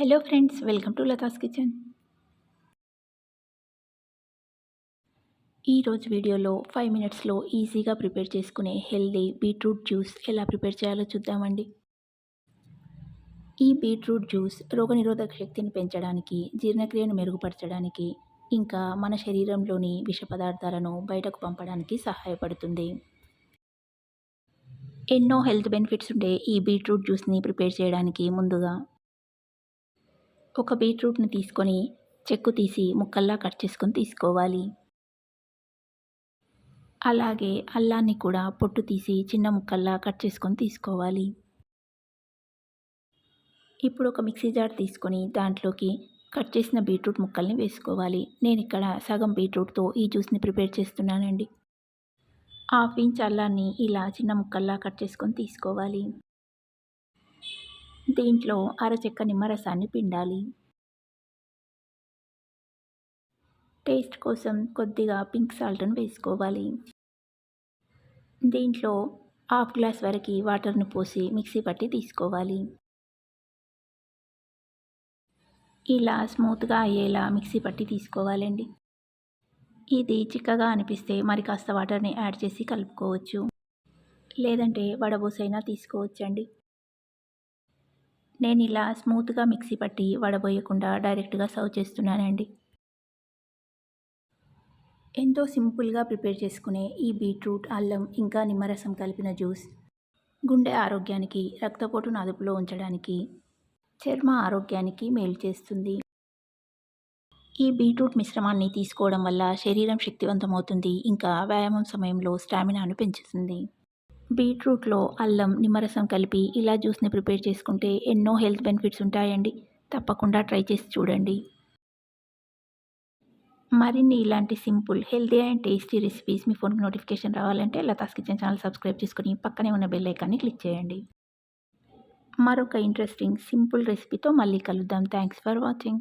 Hello friends welcome to Latha's kitchen ఈరోజు వీడియోలో five మినిట్స్లో ఈజీగా ప్రిపేర్ చేసుకునే హెల్దీ బీట్రూట్ జ్యూస్ ఎలా ప్రిపేర్ చేయాలో చూద్దామండి. ఈ బీట్రూట్ జ్యూస్ రోగనిరోధక శక్తిని పెంచడానికి జీర్ణక్రియను మెరుగుపరచడానికి ఇంకా మన శరీరంలోని విష పదార్థాలను బయటకు పంపడానికి సహాయపడుతుంది. ఎన్నో హెల్త్ బెనిఫిట్స్ ఉండే ఈ బీట్రూట్ జ్యూస్ని ప్రిపేర్ చేయడానికి ముందుగా ఒక బీట్రూట్ని తీసుకొని చెక్కు తీసి ముక్కల్లా కట్ చేసుకొని తీసుకోవాలి. అలాగే అల్లాన్ని కూడా పొట్టు తీసి చిన్న ముక్కల్లా కట్ చేసుకొని తీసుకోవాలి. ఇప్పుడు ఒక మిక్సీ జార్ తీసుకొని దాంట్లోకి కట్ చేసిన బీట్రూట్ ముక్కల్ని వేసుకోవాలి. నేను ఇక్కడ సగం బీట్రూట్తో ఈ జ్యూస్ని ప్రిపేర్ చేస్తున్నానండి. హాఫ్ ఇంచ్ అల్లాన్ని ఇలా చిన్న ముక్కల్లా కట్ చేసుకొని తీసుకోవాలి. దీంట్లో అరచెక్క నిమ్మరసాన్ని పిండాలి. టేస్ట్ కోసం కొద్దిగా పింక్ సాల్ట్ని వేసుకోవాలి. దీంట్లో హాఫ్ గ్లాస్ వరకు వాటర్ని పోసి మిక్సీ పట్టి తీసుకోవాలి. ఇలా స్మూత్గా అయ్యేలా మిక్సీ పట్టి తీసుకోవాలండి. ఇది చిక్కగా అనిపిస్తే మరి కాస్త వాటర్ని యాడ్ చేసి కలుపుకోవచ్చు. లేదంటే వడబోసైనా తీసుకోవచ్చండి. నేను ఇలా స్మూత్గా మిక్సీ పట్టి వడబోయకుండా డైరెక్ట్గా సర్వ్ చేస్తున్నానండి. ఎంతో సింపుల్గా ప్రిపేర్ చేసుకునే ఈ బీట్రూట్ అల్లం ఇంకా నిమ్మరసం కలిపిన జ్యూస్ గుండె ఆరోగ్యానికి రక్తపోటును అదుపులో ఉంచడానికి చర్మ ఆరోగ్యానికి మేలు చేస్తుంది. ఈ బీట్రూట్ మిశ్రమాన్ని తీసుకోవడం వల్ల శరీరం శక్తివంతమవుతుంది ఇంకా వ్యాయామం సమయంలో స్టామినాను పెంచుతుంది. బీట్రూట్లో అల్లం నిమ్మరసం కలిపి ఇలా జ్యూస్ని ప్రిపేర్ చేసుకుంటే ఎన్నో హెల్త్ బెనిఫిట్స్ ఉంటాయండి. తప్పకుండా ట్రై చేసి చూడండి. మరిన్ని ఇలాంటి simple healthy and tasty recipes మీ ఫోన్కి నోటిఫికేషన్ రావాలంటే లతాస్ కిచెన్ ఛానల్ సబ్స్క్రైబ్ చేసుకుని పక్కనే ఉన్న బెల్ ఐకాన్ని క్లిక్ చేయండి. మరొక ఇంట్రెస్టింగ్ సింపుల్ రెసిపీతో మళ్ళీ కలుద్దాం. Thanks for watching.